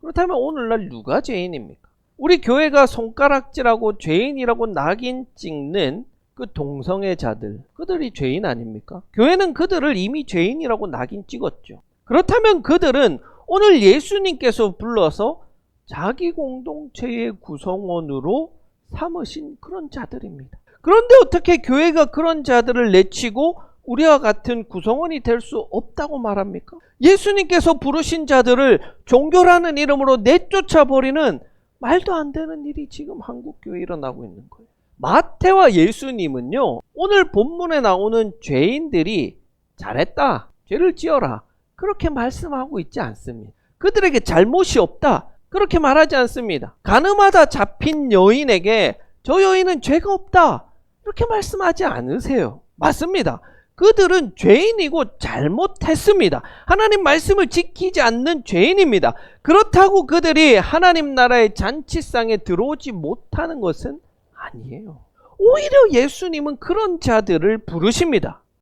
그렇다면 오늘날 누가 죄인입니까? 우리 교회가 손가락질하고 죄인이라고 낙인 찍는 그 동성애 자들, 그들이 죄인 아닙니까? 교회는 그들을 이미 죄인이라고 낙인 찍었죠. 그렇다면 그들은 오늘 예수님께서 불러서 자기 공동체의 구성원으로 삼으신 그런 자들입니다. 그런데 어떻게 교회가 그런 자들을 내치고 우리와 같은 구성원이 될 수 없다고 말합니까? 예수님께서 부르신 자들을 종교라는 이름으로 내쫓아 버리는 말도 안 되는 일이 지금 한국 교회에 일어나고 있는 거예요. 마태와 예수님은요, 오늘 본문에 나오는 죄인들이 잘했다, 죄를 지어라, 그렇게 말씀하고 있지 않습니다. 그들에게 잘못이 없다, 그렇게 말하지 않습니다. 가늠하다 잡힌 여인에게 저 여인은 죄가 없다, 이렇게 말씀하지 않으세요. 맞습니다. 그들은 죄인이고 잘못했습니다. 하나님 말씀을 지키지 않는 죄인입니다. 그렇다고 그들이 하나님 나라의 잔치상에 들어오지 못하는 것은 아니에요. 오히려 예수님은 그런 자들을 부르십니다.